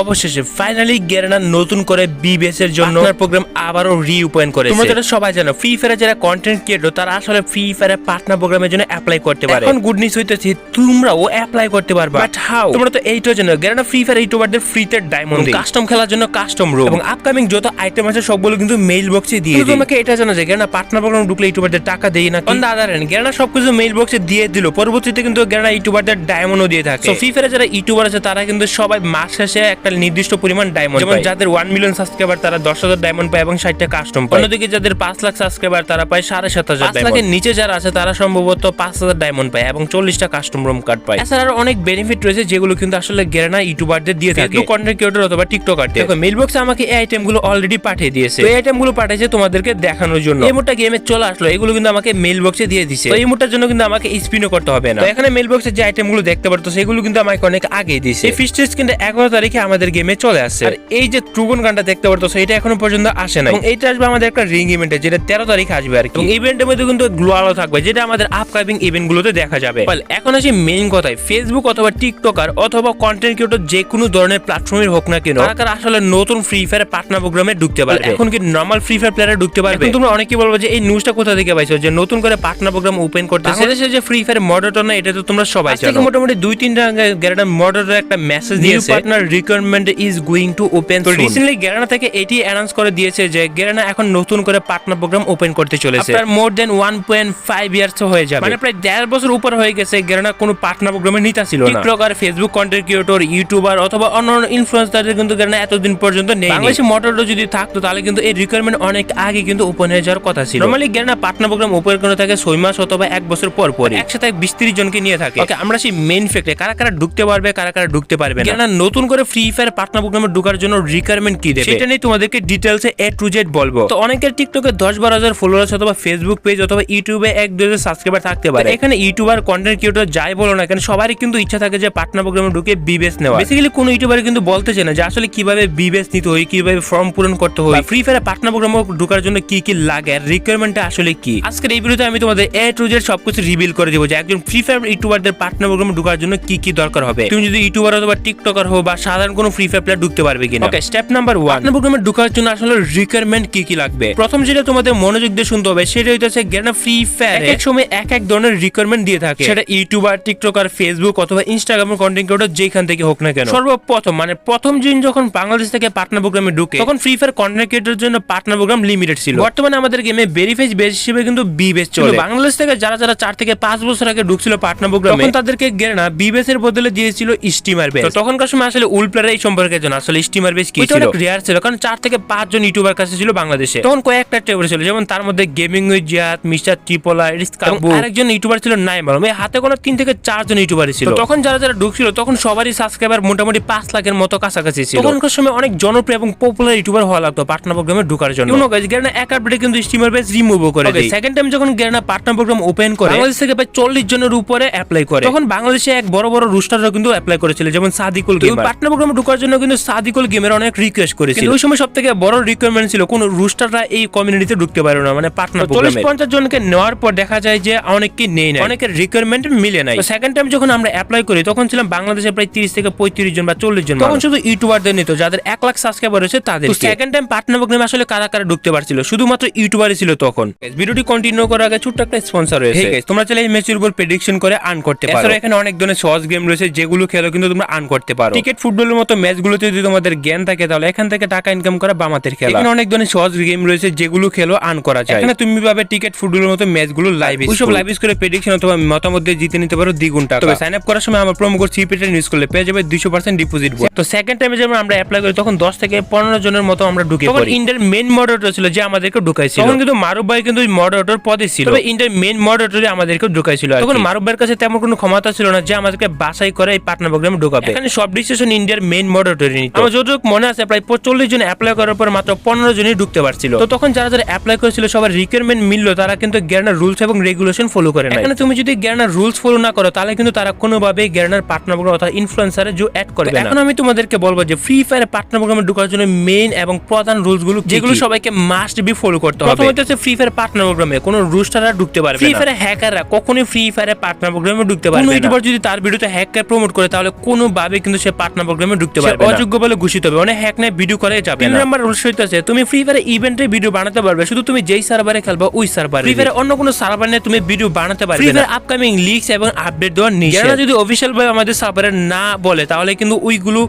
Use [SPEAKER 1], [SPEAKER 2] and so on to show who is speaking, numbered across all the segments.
[SPEAKER 1] অবশেষে ফাইনালি গেরানা নতুন করে বিবিএস এর জন্য প্রোগ্রাম আবারও রিউপয়েন্ট করেছে। তোমরা যেটা সবাই জানো ফ্রি ফায়ারে যারা কন্টেন্ট ক্রিয়েটর তারা আসলে ফ্রি ফায়ারে পার্টনার প্রোগ্রামের জন্য অ্যাপ্লাই করতে পারে। এখন গুড নিউজ হইতেছে তোমরাও অ্যাপ্লাই করতে পারবে। বাট হাউ তোমরা তো এইটাও জানো গেরেনা ফ্রি ফায়ার ইউটিউবারদের ফ্রিতে ডায়মন্ড কাস্টম খেলার জন্য কাস্টম রুম এবং আপকামিং যত আইটেম আছে সবগুলো কিন্তু মেইল বক্সে দিয়ে দিই তোমাকে এটা জানা যে গেরেনা পার্টনার প্রোগ্রাম ঢুকলে ইউটিউবারদের টাকা দেই না on the other hand Garena সবকিছু মেইল বক্সে দিয়ে দিল। পরবর্তীতে কিন্তু গেরেনা ইউটিউবারদের ডায়মন্ডও দিয়ে থাকে। তো ফ্রি ফায়ারে যারা ইউটিউবার আছে তারা কিন্তু সবাই মাস শেষে একটা নির্দিষ্ট পরিমাণ ডায়মন্ড যেমন যাদের ওয়ান মিলিয়ন সাবস্ক্রাইবার তারা দশ হাজার ডায়মন্ড পায় এবং ষাটটা কাস্টম পায়। অন্যদিকে যাদের পাঁচ লাখ সাবস্ক্রাইবার তারা পায় সাড়ে সাত হাজার লাখের নিচে যারা আছে তারা সম্ভবত পাঁচ হাজার ডায়মন্ড পায় এবং চল্লিশটা কাস্টম রুম কার্ড পায়। এছাড়া আরও অনেক বেনিফিট রয়েছে যেগুলো কিন্তু আসলে গেরেনা ইউটিউবারদের দিয়ে থাকে। কন্টেন্ট ক্রিয়েটর অথবা টিকটকার দেখো মেল বক্সে আমাকে এই আইটেমগুলো অলরেডি পাঠিয়ে দিয়েছে। এই আইটেমগুলো পাঠিয়েছে তোমাদেরকে দেখানোর জন্য। এই মোটা গেমে চলে আসলো এগুলো কিন্তু আমাকে মেল বক্সে দিয়ে দিছে। তো এই মোটার জন্য কিন্তু আমাকে স্পিনও করতে হবে না। এখানে মেল বক্সে যে আইটেমগুলো দেখতে পারতো সেগুলো কিন্তু আমাকে অনেক আগে দিছে এই ফিস্টেস কিন্তু এগারো তারিখে আমাদের গেমে চলে আসছে। আর এই যে ট্রুগন গানটা দেখতে পারতো সেটা এখনও পর্যন্ত আসে না এবং এইটা আসবে আমাদের একটা রিং ইভেন্টে যেটা তেরো তারিখ আসবে আর কি। এবং ইভেন্টের মধ্যে কিন্তু গ্লো আলো থাকবে যেটা আমাদের আপকামিং ইভেন্ট গুলোতে দেখা যাবে। এখন আসি মেইন কথায়। ফেসবুক অথবা টিকটকার অথবা কন্টেন্ট ক্রিয়েটর যে কোনো ধরনের প্ল্যাটফর্মের হোক না কেন তারা আসলে নতুন ফ্রি ফায়ার পার্টনার প্রোগ্রামে ঢুকতে পারবে। এখন কি নর্মাল ফ্রি ফায়ার প্লেয়ারে ঢুকতে পারবে? তোমরা অনেকেই বলব যে এই নিউজটা কোথা থেকে পাইছো? যে নতুন করে পার্টনার প্রোগ্রাম ওপেন করতে বাংলাদেশে যে ফ্রি ফায়ার মডারেটর না এটা তো তোমরা সবাই জানো। মোটামুটি দুই তিনটা গ্যারানা মডারেটর একটা মেসেজ দিয়েছে। Partner requirement is going to open তো রিসেন্টলি গ্যারানা থেকে এটি অ্যানাউন্স করে দিয়েছে যে গ্যারানা এখন নতুন করে পার্টনার প্রোগ্রাম ওপেন করতে চলেছে। আফটার মোর দেন 1.5 ইয়ার্স হয়ে যাবে। মানে প্রায় দেড় বছর উপর হয়ে গেছে গ্যারানা কোনো পার্টনার প্রোগ্রামে নিতা ছিল না। TikToker Facebook content creator YouTuber অথবা অন্যান্য ইনফ্লুয়েন্সারদের কিন্তু গ্যারানা এতদিন পর্যন্ত নেই বাংলাদেশে মডারেটর যদি থাকতো তাহলে কিন্তু এই রিকোয়ারমেন্ট অনেক আগে কিন্তু ওপেন হয়ে যাওয়ার কথা ছিল। Normally Garena partner program open করে থাকে ছয় মাস অথবা এক বছর পর পর একসাথে বিশ তিরিশ জনকে নিয়ে থাকে। ওকে আমরা সেই মেইন ফ্যাক্টে কারা কারা ঢুকতে পারবে কারা কারা ঢুকতে পারবে না। নতুন করে ফ্রি ফায়ার পার্টনার প্রোগ্রামে ঢোকার জন্য রিকোয়ারমেন্ট কি দেবে? সেটা নিয়ে তোমাদেরকে ডিটেলসে এ টু জেড বলব। তো অনেকের টিকটকে দশ বারো হাজার ফলোয়ার্স অথবা ফেসবুক পেজ অথবা ইউটিউবে এক দুই হাজার সাবস্ক্রাইবার থাকতে পারে। এখানে ইউটিউবার কন্টেন্ট ক্রিয়েটর যাই বলো না কেন সবারই কিন্তু ইচ্ছা থাকে যে পার্টনার প্রোগ্রামে ঢুকে বিবেস নেওয়া বেসিক্যালি কোনো ইউটিউবার কিন্তু বলতে চায় না যে আসলে কীভাবে বিবেস নিতে হয় কীভাবে ফর্ম পূরণ করতে হয়। ফ্রি ফায়ার পার্টনার প্রোগ্রামে ঢোকার জন্য কি কি লাগে আর রিকোয়ারমেন্টটা আসলে কি? আজকের এই ভিডিওতে আমি তোমাদের এ টু জেড সবকিছু রিভিল করে দেবো যে একজন ফ্রি ফায়ার ইউটিউবারদের পার্টনার প্রোগ্রামে ঢোকার জন্য কি কি দরকার হবে। তুমি যদি ইউটিউবার অথবা টিকটকার হো বা সাধারণ কোনো ফ্রি ফায়ার প্লেয়ার ঢুকতে পারবে কিনা? Okay step number one partner প্রোগ্রামে ঢোকার জন্য আসলে রিকোয়ারমেন্ট কি কি লাগবে? প্রথম যেটা তোমাদের মনোযোগ দিয়ে শুনতে হবে সেটা হইতেছে গেনা ফ্রি ফায়ার এক সময় এক এক ধরনের রিকোয়ারমেন্ট দিয়ে থাকে। সেটা ইউটিউবার টিকটকার ফেসবুক অথবা ইনস্টাগ্রাম কন্টেন্ট ক্রিয়েটর যেখান থেকে হোক না কেন। সর্বপ্রথম মানে প্রথম দিন যখন বাংলাদেশ থেকে পার্টনার প্রোগ্রামে ঢুকে তখন ফ্রি ফায়ার কন্টেন্ট ক্রিয়েটর জন্য পার্টনার প্রোগ্রাম লিমিটেড ছিল। বর্তমানে আমাদের গেমে ভেরিফাইজ বেস হিসেবে কিন্তু বি বেস চলে। বাংলাদেশ থেকে যারা যারা চার থেকে পাঁচ বছর আগে ঢুকছিল পার্টনার প্রোগ্রামে তখন তাদেরকে গেনা বি বেস এর বদলে দিয়েছিল স্টিমার বেস তখনকার সময় আসলে উল প্লেয়ার এই সম্পর্কে জানা আসলে স্টিমার বেস কি ছিল? রেয়ার ছিল কারণ চার থেকে পাঁচ জন ইউটিউবার কাছে ছিল বাংলাদেশে। তখন কয়েকটা টেবিল ছিল যেমন তার মধ্যে গেমিং উইথ জিয়াত মিস্টার টিপোলা রিস্কাবু আরেকজন ইউটিউবার ছিল নাই মালুম এই হাতে কোনো তিন থেকে চারজন ইউটিউবার ছিল। তখন যারা যারা ঢুকছিল তখন সবারই সাবস্ক্রাইবার মোটামুটি পাঁচ লাখের মতো কাছাকাছি ছিল। তখনকার সময় অনেক জনপ্রিয় এবং পপুলার ইউটিউবার হওয়া লাগতো পার্টনার প্রোগ্রামে ঢোকার জন্য। কোনো গাইজ গেরানা এক আপডেটে কিন্তু স্টিমার বেস রিমুভ করে দেয়। সেকেন্ড টাইম যখন গেরানা পার্টনার প্রোগ্রাম ওপেন করে বাংলাদেশ থেকে প্রায় চল্লিশ জনের উপরে অ্যাপ্লাই করে। তখন বাংলাদেশে এক বড় বড় রুস্টাররা কিন্তু অ্যাপ্লাই করেছিল যেমন সাদিকুল পার্টনার প্রোগ্রামে ঢোকার জন্য কিন্তু সাদিকুল গেমের অনেক রিকোয়েস্ট করেছিল। ওই সময় সব থেকে বড় রিকোয়ারমেন্ট ছিল কোন রুস্টাররা এই কমিউনিটিতে ঢুকতে পারে না মানে পার্টনার চল্লিশ পঞ্চাশ জনকে নেওয়ার পর দেখা যায় যে অনেককে নেই। না অনেকের রিকোয়ারমেন্ট মিলে নাই। সেকেন্ড টাইম যখন আমরা অ্যাপ্লাই করি তখন ছিলাম বাংলাদেশে প্রায় তিরিশ থেকে পঁয়ত্রিশ জন বা চল্লিশ জন তখন শুধু ইউটিউবারদের নিত যাদের এক লাখ সাবস্ক্রাইবার রয়েছে তাদের সেকেন্ড টাইম পার্টনার প্রোগ্রামে আসলে কারা কারা ঢুকতে পারছিল? শুধুমাত্র ইউটিউবারই ছিল তখন। ভিডিওটি কন্টিনিউ করার আগে ছোট্ট একটা স্পন্সর রয়েছে। তোমরা চাইলে এই ম্যাচের উপর প্রেডিকশন করে আর্ন করতে পারো। এখানে অনেক ধরনের সহজ গেম রয়েছে যেগুলো খেলো কিন্তু তোমরা আর্ন করতে পারো। ক্রিকেট ফুটবলের মতো ম্যাচগুলোতে যদি তোমাদের জ্ঞান থাকে তাহলে এখান থেকে টাকা ইনকাম করা বামাতের খেলা। এখানে অনেক ধরনের সহজ গেম রয়েছে যেগুলো খেলো আর্ন করা যায়। এখানে তুমি পাবে টিকেট ফুটবলের মতো ম্যাচগুলো লাইভ ওইসব লাইভ করে প্রেডিকশন অথবা মতামত দিয়ে জিতে নিতে পারো দ্বিগুণ টাকা। তবে সাইন আপ করার সময় আমার প্রোমো কোড সিপিটা ইউজ করলে পেয়ে যাবে দুইশো পার্সেন্ট ডিপোজিট তো সেকেন্ড টাইমে যখন আমরা অ্যাপ্লাই করি তখন দশ থেকে পনেরো জনের মতো আমরা ঢুকে পড়ি। ইন্ডিয়ার মেন মডারেটর ছিল যে আমাদেরকে ঢুকাইছিল। তখন কিন্তু মারুফ ভাই কিন্তু মডারেটর পদে ছিল। তবে ইন্ডিয়ার মেন মডারেটরে আমাদেরকে ঢুকাইছিল তখন মারুফ ভাইয়ের কাছে তেমন কোনো ক্ষমতা ছিল না যে আমাদেরকে বাছাই করে এই পার্টনার প্রোগ্রামে ঢুকাবে। এখানে সব ডিসিশন ইন্ডিয়ার মেন মডারেটর নিত। আমার যতটুকু মনে আছে প্রায় চল্লিশ জন অ্যাপ্লাই করার পর মাত্র পনেরো জনই ঢুকতে পারছিল। তো তখন যারা যারা অ্যাপ্লাই করেছিল সবার রিকোয়ারমেন্ট মিললো তারা কিন্তু গ্যারানার রুলস এবং রেগুলেশন ফলো করে না এখানে তুমি যদি গ্যারানার রুলস ফলো না করো তাহলে কিন্তু তারা কোনোভাবে গ্যারানার পার্টনার প্রোগ্রাম অর্থাৎ ইনফ্লুয়েন্সারে যে অ্যাড করবে না। এখন আমি তোমাদেরকে বলব যে ফ্রি ফায়ার পার্টনার প্রোগ্রামে ঢোকার জন্য মেইন এবং প্রধান রুলসগুলো যেগুলো সবাইকে মাস্ট বি ফলো করতে হবে। প্রথমত হচ্ছে ফ্রি ফায়ার পার্টনার প্রোগ্রামে কোনো রুস্টাররা ঢুকতে পারবে ফ্রি ফায়ার হ্যাকাররা কখনোই ফ্রি ফায়ার পার্টনার প্রোগ্রামে ঢুকতে পারবে কোনো ইউটিউবার যদি তার ভিডিওতে হ্যাকার প্রমোট করে তাহলে কোনোভাবে কিন্তু সে পার্টনার প্রোগ্রামে ঢুকতে পারবে না। অযোগ্য বলে ঘোষিত হবে। মানে হ্যাক নাই ভিডিও করে যাবে তিন নাম্বার রুলস হইতাছে তুমি ফ্রি ফায়ার ইভেন্টে ভিডিও বানাতে পারবে শুধু তুমি যেই সার্ভারে খেলবে ওই সার্ভারে ফ্রি ফায়ার অন্য কোনো সার্ভার নিয়ে তুমি ভিডিও বানাতে পারবে ফ্রি ফায়ার আপকামিং লিক্স এবং আপডেট দেওয়ার নিষেধ। যদি অফিশিয়াল ভাবে আমাদের সার্ভারে না বলে তাহলে কিন্তু ওইগুলো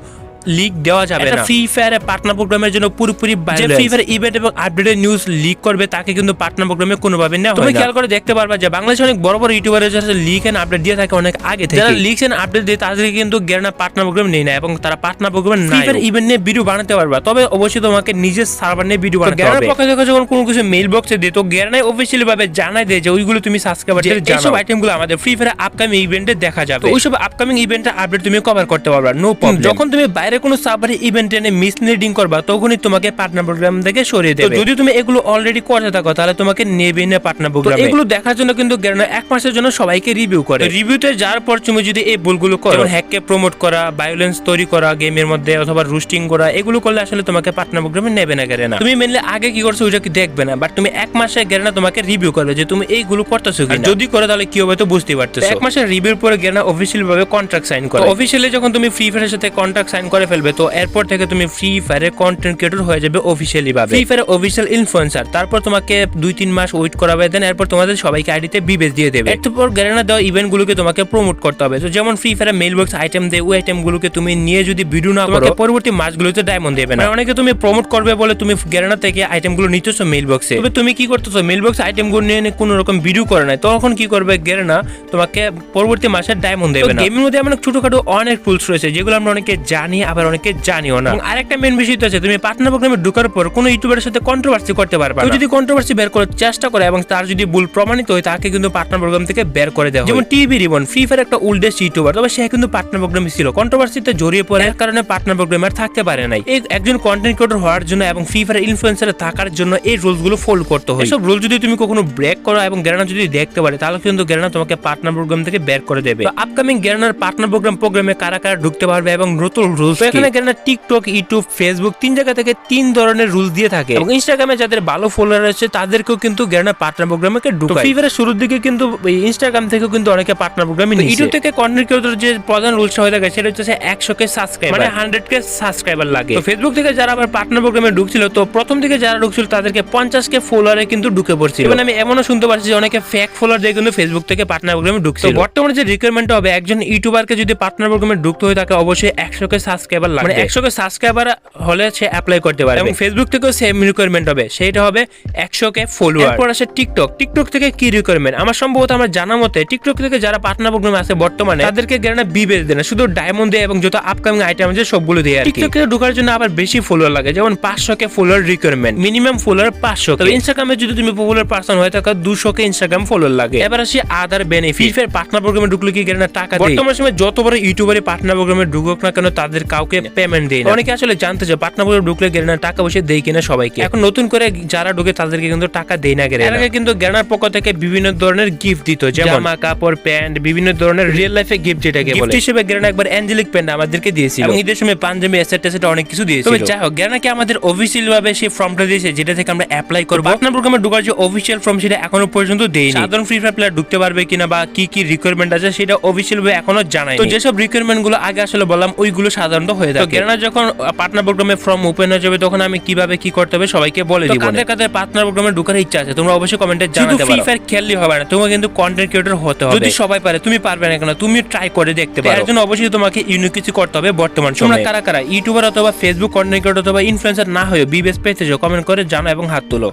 [SPEAKER 1] লিক দেওয়া যাবে না। ফ্রি ফায়ার পার্টনার প্রোগ্রামের জন্য পুরোপুরি যে ফ্রি ফায়ার ইভেন্ট এবং আপডেটের নিউজ লিক করবে তাকে কিন্তু পার্টনার প্রোগ্রামে কোনোভাবে নেওয়া তুমি খেয়াল করে দেখতে পারবা যে বাংলাদেশে অনেক বড় বড় ইউটিউবারের যারা লিক এন্ড আপডেট দিয়ে থাকে অনেক আগে থেকে যারা লিক্স এন্ড আপডেট দিয়ে তাদেরকে কিন্তু গেরনা পার্টনার প্রোগ্রাম নেই না এবং তারা partner program free fire event নিয়ে ভিডিও বানাতে পারবা। তবে অবশ্যই তোমাকে নিজের সার্ভার নিয়ে ভিডিও বানাতে হবে। পক্ষে থেকে যখন কোনো কিছু মেইল বক্সে দিই তো গেরনাই অফিসিয়ালি ভাবে জানাই দেয় যে ওইগুলো তুমি সাবস্ক্রাইবার এইসব আইটেমগুলো আমাদের ফ্রি ফায়ার আপকামিং ইভেন্টে দেখা যাবে। ওইসব আপকামিং ইভেন্টের আপডেট তুমি কভার করতে পারবা নো প্রবলেম যখন তুমি বাইরে কোনো সার্ভারে ইভেন্ট এনে মিসলিডিং করবা তখনই তোমাকে পার্টনার প্রোগ্রাম থেকে সরিয়ে দেবে। যদি তুমি এগুলো অলরেডি করতে থাকো তাহলে তোমাকে নেবে না পার্টনার প্রোগ্রাম এগুলো দেখার জন্য কিন্তু গেরনা এক মাসের জন্য সবাইকে রিভিউ করে। রিভিউতে যাওয়ার পর তুমি যদি এই ভুলগুলো করো যেমন হ্যাককে প্রমোট করা ভায়োলেন্স তৈরি করা গেমের মধ্যে অথবা রুস্টিং করা এগুলো করলে আসলে তোমাকে পার্টনার প্রোগ্রামে নেবে না গেরেনা তুমি মেনলি আগে কি করছ ওইটা কি দেখবে না বাট তুমি এক মাসে গেরেনা তোমাকে রিভিউ করবে যে তুমি এইগুলো করতেছো কি যদি করে তাহলে কি হবে তো বুঝতে পারতেছো। এক মাসের রিভিউর পরে গেরেনা অফিসিয়াল ভাবে কন্ট্রাক্ট সাইন করে। অফিসিয়ালি যখন তুমি ফ্রি ফায়ারের সাথে কন্ট্রাক্ট সাইন করে ফেলবে তো এরপর থেকে তুমি ফ্রি ফায়ারের কন্টেন্ট ক্রিয়েটর হয়ে যাবে অফিসিয়ালি ভাবে। ফ্রি ফায়ারের অফিসিয়াল ইনফ্লুয়েন্সার তারপর তোমাকে দুই তিন মাস ওয়েট করাবে দেন এরপর তোমাদের সবাইকে আইডিতে বিবেচ দিয়ে দেবে। এরপর গেরেনা দেওয়া ইভেন্ট গুলোকে তোমাকে প্রমোট করতে হবে। তো যেমন free fire mail box item দেয় ওই আইটেম গুলোকে তুমি নিয়ে যদি ভিডিও না করো পরবর্তী মাসগুলোতে ডায়মন্ড দেবে না। অনেকে তুমি প্রমোট করবে বলে তুমি গেরেনা থেকে আইটেমগুলো নিতেছো মেল বক্সে তবে তুমি কি করতেছো মেল বক্স আইটেমগুলো নিয়ে কোনো রকম ভিডিও করে নাই তখন কি করবে গেরেনা তোমাকে পরবর্তী মাসে ডায়মন্ড দেবে না। গেমের মধ্যে এমন ছোটখাটো অনেক রুলস রয়েছে যেগুলো আমরা অনেকে জানি আবার অনেকে জানিও না। আরেকটা মেন বিষয় তো আছে তুমি পার্টনার প্রোগ্রামে ঢোকার পর কোনো ইউটিউবারের সাথে কন্ট্রোভার্সি করতে পারবে না। যদি কন্ট্রোভার্সি বের করার চেষ্টা করে এবং তার যদি ভুল প্রমাণিত হয় তাকে কিন্তু পার্টনার প্রোগ্রাম থেকে বের করে দেওয়া যেমন টিভি রিবন ফ্রি ফায়ার একটা উল্ডেস্ট ইউটিউবার তবে সে কিন্তু পার্টনার প্রোগ্রামে ছিল। কন্ট্রোভার্সিতে জড়িয়ে পড়ে। এর কারণে পার্টনার প্রোগ্রাম আর থাকতে পারে নাই। এই একজন কন্টেন্ট ক্রিয়েটর হওয়ার জন্য এবং ফ্রি ফায়ার ইনফ্লুয়েন্সারে থাকার জন্য এই রুলসগুলো ফলো করতে হয়। এসব রুল যদি তুমি কখনো ব্রেক করো এবং গ্যারানা যদি দেখতে পারে তাহলে কিন্তু গ্যারানা তোমাকে পার্টনার প্রোগ্রাম থেকে বের করে দেবে। আপকামিং গ্যারানার পার্টনার প্রোগ্রাম প্রোগ্রামে কারা কারা ঢুকতে পারবে এবং নতুন রুলস এখানে গ্যারানা টিকটক ইউটিউব ফেসবুক তিন জায়গা থেকে তিন ধরনের রুলস দিয়ে থাকে। এবং ইনস্টাগ্রামে যাদের ভালো ফলোয়ার আছে তাদেরকেও কিন্তু গ্যারানা পার্টনার প্রোগ্রামে ঢুকায়। ফ্রি ফায়ারের শুরুর দিকে কিন্তু ইনস্টাগ্রাম থেকেও কিন্তু অনেকে পার্টনার প্রোগ্রামে ইউটিউব থেকে কন্টেন্ট ক্রিয়েটর যে প্রধান রুলসটা হয়ে থাকে সেটা হচ্ছে একশো কে সাবস্ক্রাইবার মানে হান্ড্রেড কে সাবস্ক্রাইবার লাগে। তো ফেসবুক থেকে যারা আবার পার্টনার প্রোগ্রামে ঢুকছিল তো প্রথম দিকে যারা ঢুকছিল তাদেরকে পঞ্চাশ কে ফলোয়ারে কিন্তু ঢুকে পড়ছিল। এবং আমি এমনও শুনতে পারছি যে অনেকে ফেক ফলোয়ার দিয়ে কিন্তু ফেসবুক থেকে পার্টনার প্রোগ্রামে ঢুকছে বর্তমানে যে রিকোয়ারমেন্ট হবে একজন ইউটিউবারকে যদি পার্টনার প্রোগ্রামে ঢুকতে হয় তাকে অবশ্যই একশো কে সাবস্ক্রাইবার লাগবে। একশো কে সাবস্ক্রাইবার হলে সে অ্যাপ্লাই করতে পারে এবং ফেসবুক থেকেও সেম রিকোয়ারমেন্ট হবে। সেটা হবে একশো কে ফলোয়ার এরপর আসে টিকটক টিকটক থেকে কি রিকোয়ারমেন্ট আমার সম্ভবত আমার জানা মতে টিকটক থেকে যারা পার্টনার প্রোগ্রামে আছে বর্তমানে তাদেরকে গেরানা বিবেচ দেয় না। শুধু ডায়মন্ড দেয় এবং যত আপকামিং আইটেম আছে সবগুলো দেয় টিকটকে ঢোকার জন্য আবার বেশি ফলোয়ার লাগে। যেমন পাঁচশো K follower requirement minimum follower পাঁচশো তবে ইনস্টাগ্রামে যদি তুমি পপুলার পার্সন হয়ে থাকো দুশো কে ইনস্টাগ্রাম ফলোয়ার লাগে। এবার আসি আদার বেনিফিট ফের পার্টনার প্রোগ্রামে ঢুকলে কি গেরানা টাকা দেয় বর্তমান সময় যত বড় ইউটিউবারে পার্টনার প্রোগ্রামে ঢুকুক না কেন তাদের কাউকে পেমেন্ট দেয় না। অনেকে আসলে জানতে চায় পার্টনার প্রোগ্রামে ঢুকলে গেরানা টাকা পয়সা দেয় কিনা সবাইকে। এখন নতুন করে যারা ঢুকে তাদেরকে কিন্তু টাকা দেয় না গেরানা। এর আগে কিন্তু গেরানার পক্ষ থেকে বিভিন্ন ধরনের গিফট দিত যেমন জামা কাপড় প্যান্ট বিভিন্ন ধরনের রিয়েল লাইফে গিফট যেটাকে বলে। হিসেবে গেরানা একবার অ্যাঞ্জেলিক প্যান্ট আমাদেরকে দিয়েছিল। এবং ঈদের সময় পাঞ্জাবি এসেট টেসেট অনেক কিছু দিয়েছিল। তবে যাই হোক গেরানা কি আমাদের অফিসিয়াল ভাবে সেই ফর্মটা দিয়েছে যেটা থেকে আমরা অ্যাপ্লাই করব। পার্টনার প্রোগ্রামে ঢোকার যে অফিসিয়াল ফর্ম সেটা এখনও পর্যন্ত দেয়নি সাধারণ ফ্রি ফায়ার প্লেয়ার ঢুকতে পারবে কিনা বা কি কি রিকোয়ারমেন্ট আছে সেটা অফিসিয়াল ভাবে এখনও জানাই তো যেসব রিকোয়ারমেন্টগুলো আগে আসলে বললাম ওইগুলো সাধারণত হয়ে থাকে। গেরানা যখন পার্টনার প্রোগ্রামে ফর্ম ওপেন হয়ে যাবে তখন আমি কীভাবে কি করতে হবে সবাইকে বলে দিব কাদের কাদের পার্টনার প্রোগ্রামে ঢোকার ইচ্ছা আছে তোমরা অবশ্যই কমেন্টে জানাতে পারো। ফ্রি ফায়ার খেললে হবে না তোমাকে কিন্তু কন্টেন্ট ক্রিয়েটর হতে হবে। যদি সবাই পারে তুমি পারবে না কেন তুমি ট্রাই করে দেখতে পারো। এর জন্য অবশ্যই তোমাকে ইউনিক কিছু করতে হবে বর্তমান সময়ে। তোমরা কারা কারা ইউটিউবার অথবা ফেসবুক কন্টেন্ট ক্রিয়েটর অথবা ইনফ্লুয়েন্সার না হয়ে বিবেস যাও কমেন্ট করে জানো এবং হাত তুলো।